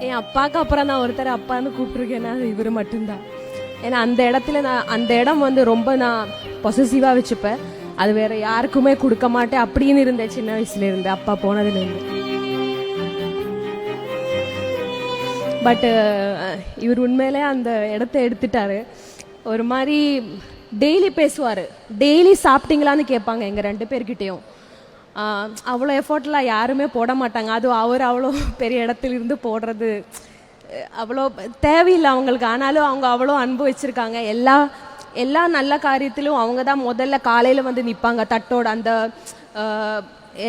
என் அப்பாவுக்கு அப்புறம் நான் ஒருத்தர் அப்பான்னு கூப்பிட்டுருக்கேன்னா இவர் மட்டும்தான். ஏன்னா அந்த இடத்துல நான் அந்த இடம் வந்து ரொம்ப நான் பொசசிவாக வச்சுப்பேன். அது வேற யாருக்குமே கொடுக்க மாட்டேன் அப்படின்னு இருந்தேன் சின்ன வயசுல இருந்து அப்பா போனதுலேருந்து. பட் இவர் உண்மையிலே அந்த இடத்த எடுத்துட்டாரு. ஒரு மாதிரி டெய்லி பேசுவார். டெய்லி சாப்பிட்டீங்களான்னு கேட்பாங்க எங்கள் ரெண்டு பேர்கிட்டயும். அவ்வளோ எஃபோர்ட்லாம் யாருமே போட மாட்டாங்க. அதுவும் அவர் அவ்வளோ பெரிய இடத்துல இருந்து போடுறது அவ்வளோ தேவையில்லை அவங்களுக்கு. ஆனாலும் அவங்க அவ்வளோ அன்பு வச்சுருக்காங்க. எல்லா எல்லா நல்ல காரியத்திலும் அவங்க தான் முதல்ல காலையில் வந்து நிற்பாங்க தட்டோட அந்த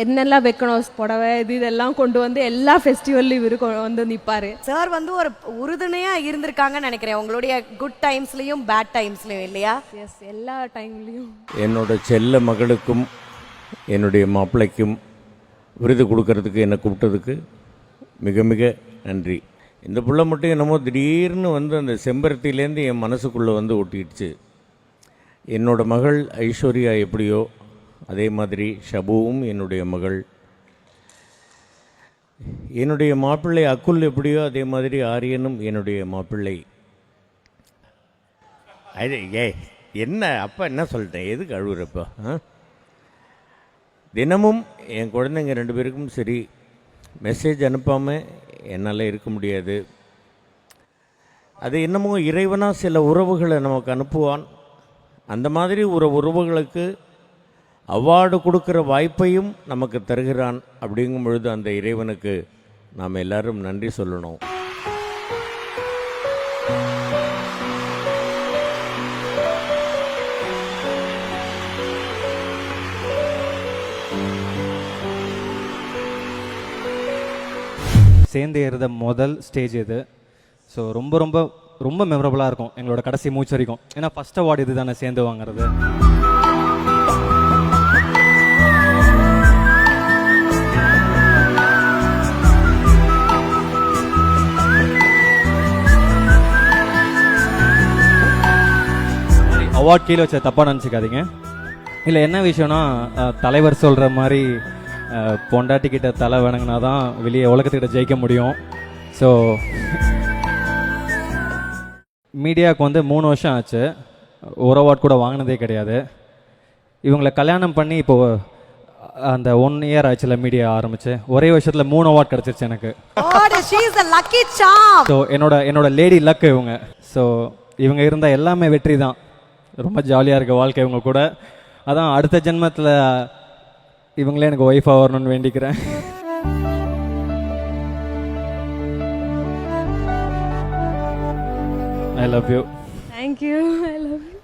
என்னெல்லாம் வைக்கணும் புடவை இது இதெல்லாம் கொண்டு வந்து எல்லா ஃபெஸ்டிவல்லையும் இவரு வந்து நிற்பாரு சார் வந்து ஒரு உறுதுணையா இருந்திருக்காங்கன்னு நினைக்கிறேன். உங்களுடைய குட் டைம்ஸ்லயும் பேட் டைம்ஸ்லயும் இல்லையா? எஸ் எல்லா டைம்லேயும் என்னோட செல்ல மகளுக்கும் என்னுடைய மாப்பிள்ளைக்கும் விருது கொடுக்கறதுக்கு என்னை கூப்பிட்டதுக்கு மிக மிக நன்றி. இந்த பிள்ளை மட்டும் என்னமோ திடீர்னு வந்து அந்த செம்பருத்திலேருந்து என் மனசுக்குள்ளே வந்து ஒட்டிடுச்சு. என்னோடய மகள் ஐஸ்வர்யா எப்படியோ அதே மாதிரி ஷபுவும் என்னுடைய மகள். என்னுடைய மாப்பிள்ளை அக்குல் எப்படியோ அதே மாதிரி ஆரியனும் என்னுடைய மாப்பிள்ளை. அது ஏய் என்ன அப்பா என்ன சொல்லிட்டேன்? எதுக்கு அழுகுறப்போ ஆ? தினமும் என் குழந்தைங்க ரெண்டு பேருக்கும் சரி மெசேஜ் அனுப்பாமல் என்னால் இருக்க முடியாது. அது என்னமோ இறைவனாக சில உறவுகளை நமக்கு அனுப்புவான். அந்த மாதிரி ஒரு உறவுகளுக்கு அவார்டு கொடுக்குற வாய்ப்பையும் நமக்கு தருகிறான். அப்படிங்கும் பொழுது அந்த இறைவனுக்கு நாம் எல்லாரும் நன்றி சொல்லணும். சேர்ந்து ஏறுத முதல் ஸ்டேஜ் இது. ஸோ ரொம்ப ரொம்ப ரொம்ப மெமரபுளாக இருக்கும். எங்களோட கடைசி மூச்சு வரைக்கும். ஏன்னா ஃபஸ்ட் அவார்டு இது தானே சேர்ந்து வாங்குறது. அவார்ட் கீழே வச்ச தப்பாக நினச்சிக்காதீங்க. இல்லை என்ன விஷயம்னா தலைவர் சொல்கிற மாதிரி அஹ், பொண்டாட்டி கிட்ட தலை வணங்கினா தான் வெளியே உலகத்துக்கிட்ட ஜெயிக்க முடியும். ஸோ மீடியாவுக்கு வந்து மூணு வருஷம் ஆச்சு. ஒரு அவார்ட் கூட வாங்கினதே கிடையாது. இவங்களை கல்யாணம் பண்ணி இப்போ அந்த ஒன் இயர் ஆச்சுல மீடியா ஆரம்பிச்சு. ஒரே வருஷத்தில் மூணு அவார்ட் கிடச்சிருச்சு எனக்கு. ஸோ என்னோட என்னோட லேடி லக் இவங்க. ஸோ இவங்க இருந்த எல்லாமே வெற்றி தான். ரொம்ப ஜாலியாக இருக்க வாழ்க்கை இவங்க கூட. அதான் அடுத்த ஜென்மத்தில் இவங்களே எனக்கு ஒய்ஃபாக வரணும்னு வேண்டிக்கிறேன். I love you thank you I love you